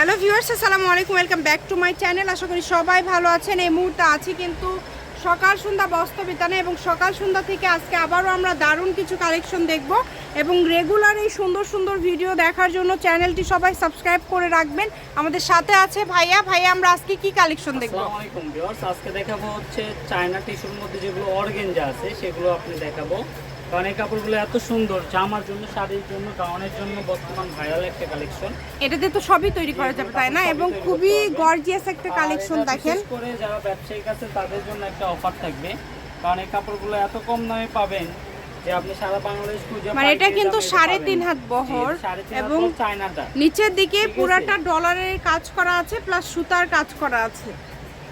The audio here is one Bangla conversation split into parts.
হ্যালো ভিউয়ার্স, আসসালামু আলাইকুম। Welcome back to my channel আশা করি সবাই ভালো আছেন। এই মুহূর্তে আছি কিন্তু সকাল সন্ধ্যা বস্ত্র বিতানে এবং সকাল সন্ধ্যা থেকে আজকে আবারও আমরা দারুণ কিছু কালেকশন দেখব এবং রেগুলার এই সুন্দর সুন্দর ভিডিও দেখার জন্য চ্যানেলটি সবাই সাবস্ক্রাইব করে রাখবেন। আমাদের সাথে আছে ভাইয়া। ভাইয়া, আমরা আজকে কি কালেকশন দেখব? আজকে দেখাবো হচ্ছে চায়না টিস্যুর মধ্যে যেগুলো অর্গেঞ্জা আছে, সেগুলো আপনি দেখাবো। কারণ এই কাপড়গুলো এত সুন্দর জামার জন্য শাড়ির জন্য গাউনের জন্য বর্তমান ভাইরাল একটা কালেকশন এটাতে তো সবই তৈরি করা যাবে তাই না? এবং খুবই গর্জিয়াস একটা কালেকশন দেখেন। করে যারা ব্যবসায়িক আছে তাদের জন্য একটা অফার থাকবে। কারণ এই কাপড়গুলো এত কম দামে পাবেন যে আপনি সারা বাংলাদেশ খুঁজে মানে এটা কিন্তু সাড়ে তিন হাত বহর এবং চায়নাটা নিচের দিকে পুরাটা ডলারের কাজ করা আছে প্লাস সুতার কাজ করা আছে।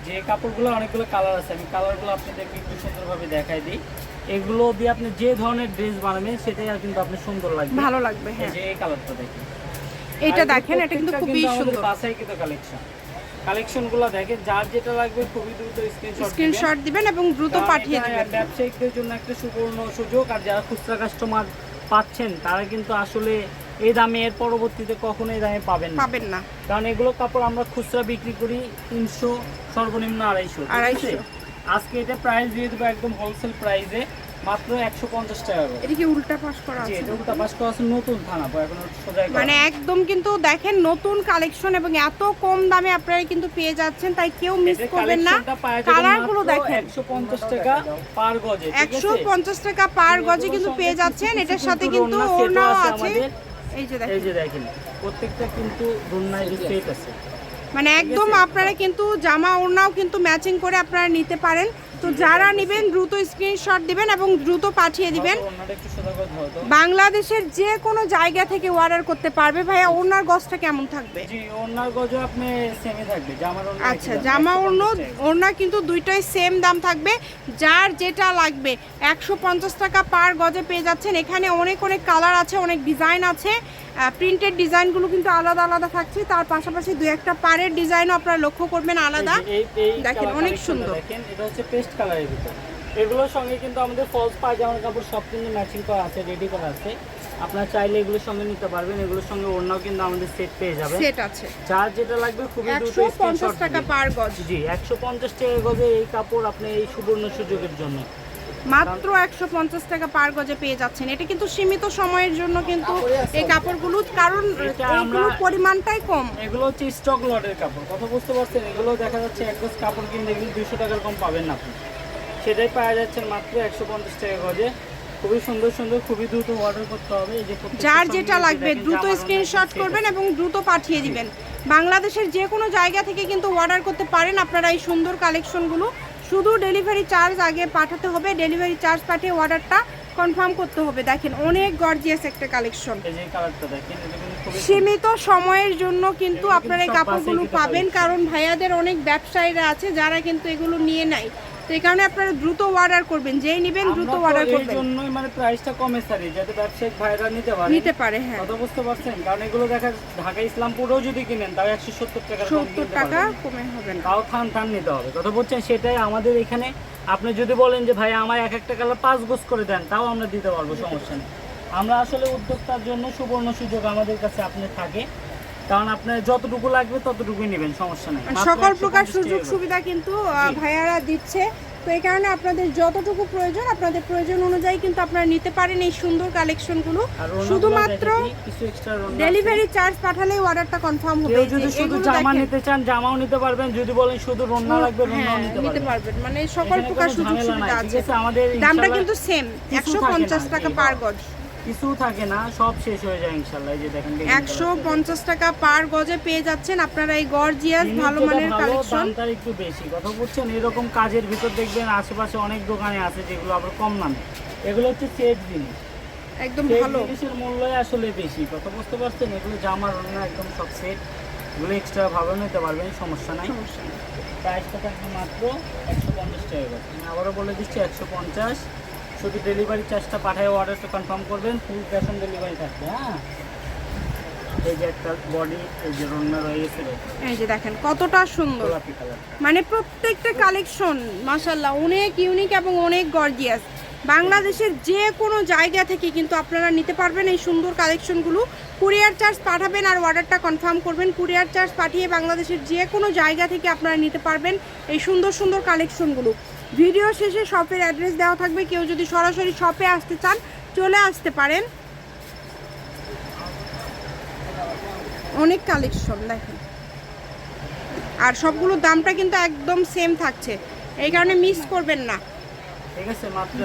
যে কাপড়গুলো অনেকগুলো কালার আছে। আমি কালারগুলো আপনাদেরকে একটু সুন্দরভাবে দেখাই দিই। এগুলো দিয়ে আপনি যে ধরনের ড্রেস বানাবেন সেটাই আর কিন্তু আপনি সুন্দর লাগবে। ভালো লাগবে হ্যাঁ। যে এই কালারটা দেখেন। এটা দেখেন এটা কিন্তু খুবই সুন্দর। বাসায় কিন্তু কালেকশন কালেকশনগুলো দেখেন যার যেটা লাগবে খুবই দ্রুত স্ক্রিনশট স্ক্রিনশট দিবেন এবং দ্রুত পাঠিয়ে দিবেন। ব্যবসায়ীদের জন্য একটা সুবর্ণ সুযোগ আর যারা খুচরা কাস্টমার পাচ্ছেন তারা কিন্তু আসলে এই দামে এর পরবর্তীতে কখনো এই দামে পাবেন না। পাবেন না। কারণ এগুলো কাপড় আমরা খুচরা বিক্রি করি তিনশো সর্বনিম্ন আড়াইশো আড়াইশো। আজকে এটা প্রাইস দিয়ে দেবো একদম হোলসেল প্রাইসে মাত্র একশো পঞ্চাশ টাকা করে। এটা কি উল্টা পাশ করা আছে এটা উল্টা পাশ করা আছে নতুন থানা এখন সোজা মানে একদম কিন্তু দেখেন নতুন কালেকশন এবং এত কম দামে আপনারা কিন্তু পেয়ে যাচ্ছেন তাই কেউ মিস করবেন না। কালারগুলো দেখেন। একশো পঞ্চাশ টাকা পার গজে ঠিক একশো আছে? পঞ্চাশ টাকা পার গজে কিন্তু পেয়ে যাচ্ছেন এটার সাথে কিন্তু ওড়নাও আছে। আমাদের। এই যে দেখেন। প্রত্যেকটা কিন্তু রুন্নায় সেট আছে। মানে একদম আপনারা কিন্তু জামা ওড়নাও কিন্তু ম্যাচিং করে আপনারা নিতে পারেন। তো যারা নেবেন দ্রুত স্ক্রিনশট দিবেন এবং দ্রুত পাঠিয়ে দিবেন। বাংলাদেশের যে কোনো জায়গা থেকে অর্ডার করতে পারবে। ভাইয়া ওনার গজটা কেমন থাকবে? আচ্ছা জামা 150 ওড়না টাকা। ওড়না কিন্তু দুইটাই সেম দাম থাকবে। যার যেটা লাগবে একশো পঞ্চাশ টাকা পার গজে পেয়ে যাচ্ছেন। এখানে অনেক অনেক কালার আছে অনেক ডিজাইন আছে। প্রিন্টেড ডিজাইনগুলো কিন্তু আলাদা আলাদা থাকছে। তার পাশাপাশি দু একটা পাড়ের ডিজাইনও আপনারা লক্ষ্য করবেন আলাদা। দেখেন, অনেক সুন্দর। এটা হচ্ছে পেস্ট কালারের ভিতরে। এগুলোর সঙ্গে কিন্তু আমাদের ফলস পায়জামার কাপড় সব কিন্তু ম্যাচিং করা আছে রেডি করা আছে। আপনারা চাইলে এগুলোর সঙ্গে নিতে পারবেন এগুলোর সঙ্গে ওড়নাও কিন্তু আমাদের সেট পেয়ে যাবে। সেট আছে। যার যেটা লাগবে খুবই দ্রুত স্ক্রিনশট টাকা পার গজ। জি একশো পঞ্চাশ টাকা গজে এই কাপড় আপনি এই সুবর্ণ সুযোগের জন্য। মাত্র একশো পঞ্চাশ টাকা পার গজে পেয়ে যাচ্ছেন। এটা কিন্তু সীমিত সময়ের জন্য কিন্তু এই কাপড়গুলো কারণ পরিমাণটাই কম। এগুলো হচ্ছে স্টক লটের কাপড়। কথা বুঝতে পারছেন? এগুলো দেখা যাচ্ছে এক গজ কাপড় কিনতে গেলে দুশো টাকার কম পাবেন না আপনি। সেটাই পাওয়া যাচ্ছে মাত্র একশো পঞ্চাশ টাকা গজে। খুবই সুন্দর সুন্দর খুবই দ্রুত অর্ডার করতে হবে। এই যে যার যেটা লাগবে দ্রুত স্ক্রিনশট করবেন এবং দ্রুত পাঠিয়ে দিবেন। বাংলাদেশের যে কোনো জায়গা থেকে কিন্তু অর্ডার করতে পারেন আপনারা এই সুন্দর কালেকশনগুলো শুধু ডেলিভারি চার্জ আগে পাঠাতে হবে ডেলিভারি চার্জ পাঠিয়ে অর্ডারটা কনফার্ম করতে হবে। দেখেন অনেক গর্জিয়াস একটা কালেকশন সীমিত সময়ের জন্য কিন্তু আপনারা এই কাপড়গুলো পাবেন কারণ ভাইয়াদের অনেক ব্যবসায়ীরা আছে যারা কিন্তু এগুলো নিয়ে নেয় তো এই কারণে আপনারা দ্রুত অর্ডার করবেন যেই নেবেন দ্রুত অর্ডার করবেন। জন্যই মানে প্রাইসটা কমে সারি যাতে ব্যবসায়িক ভাইরা নিতে পারে। নিতে পারে হ্যাঁ। কথা বুঝতে পারছেন? কারণ এগুলো দেখা ঢাকা ইসলামপুরেও যদি কিনেন তাও একশো সত্তর টাকা সত্তর টাকা কমে হবে না। তাও থান থান নিতে হবে। কথা বলছেন সেটাই আমাদের এখানে আপনি যদি বলেন যে ভাই আমার এক একটা কালার পাঁচ গোছ করে দেন তাও আমরা দিতে পারব সমস্যা নেই। আমরা আসলে উদ্যোক্তার জন্য সুবর্ণ সুযোগ আমাদের কাছে আপনি থাকে। কারণ আপনার যতটুকু লাগবে ততটুকুই নেবেন সমস্যা নেই। মানে সকল প্রকার সুযোগ সুবিধা কিন্তু ভাইয়ারা দিচ্ছে। তো এই কারণে আপনাদের যতটুকু প্রয়োজন আপনাদের প্রয়োজন অনুযায়ী কিন্তু আপনারা নিতে পারেন এই সুন্দর কালেকশনগুলো। শুধুমাত্র ডেলিভারি চার্জ পাঠালেই অর্ডারটা কনফার্ম হবে। যদি শুধু জামা নিতে চান জামাও নিতে পারবেন। যদি বলেন শুধু রন্না লাগবে রন্নাও হ্যাঁ নিতে পারবেন। মানে সকল প্রকার সুযোগ সুবিধা আছে? আমাদের দামটা কিন্তু সেম কিছু একশো থাকে না, পঞ্চাশ টাকা পার গজ। কিছু থাকে না সব শেষ হয়ে যায় ইনশাল্লাহ এই যে দেখেন দেখেন একশো পঞ্চাশ টাকা পার গজে পেয়ে যাচ্ছেন আপনারা এই গর্জিয়াস ভালো মানের ভালো, কালেকশন দামটার একটু বেশি। কথা বলছেন এরকম কাজের ভিতর দেখবেন আশেপাশে অনেক দোকানে আছে যেগুলো আবার কম দামে। এগুলো হচ্ছে সেট জিনিস। একদম ভালো। জিনিসের মূল্যই আসলে বেশি। কথা বুঝতে পারছেন এগুলো জামার অন্য একদম সব সেট। এগুলো এক্সট্রা ভাবে নিতে পারবেন সমস্যা নাই। প্রাইসটা থাকবে মাত্র একশো পঞ্চাশ টাকা আবারও বলে দিচ্ছি একশো পঞ্চাশ। শুধু ডেলিভারি চার্জটা পাঠায় অর্ডারটা কনফার্ম করবেন ফুল ক্যাশ অন ডেলিভারি থাকবে হ্যাঁ? এই যে একটা বডি এই যে রন্না এই যে দেখেন কতটা সুন্দর। মানে প্রত্যেকটা কালেকশন মাশাল্লাহ অনেক ইউনিক এবং অনেক গর্জিয়াস বাংলাদেশের যে কোনো জায়গা থেকে কিন্তু আপনারা নিতে পারবেন এই সুন্দর কালেকশনগুলো কুরিয়ার চার্জ পাঠাবেন আর অর্ডারটা কনফার্ম করবেন। কুরিয়ার চার্জ পাঠিয়ে বাংলাদেশের যে কোনো জায়গা থেকে আপনারা নিতে পারবেন এই সুন্দর সুন্দর কালেকশনগুলো ভিডিও শেষে শপের অ্যাড্রেস দেওয়া থাকবে। কেউ যদি সরাসরি শপে আসতে চান চলে আসতে পারেন। অনেক কালেকশন দেখেন। আর সবগুলোর দামটা কিন্তু একদম সেম থাকছে। এই কারণে মিস করবেন না।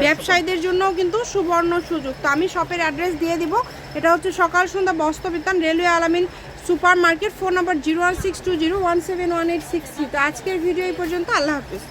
ব্যবসায়ীদের জন্যও কিন্তু সুবর্ণ সুযোগ। তো আমি শপের অ্যাড্রেস দিয়ে দিব। এটা হচ্ছে সকাল সন্ধ্যা বস্তবিতান railway Alamin super market phone number zero one six two zero one seven one eight six three তো আজকের ভিডিও এই পর্যন্ত। আল্লাহ হাফিজ।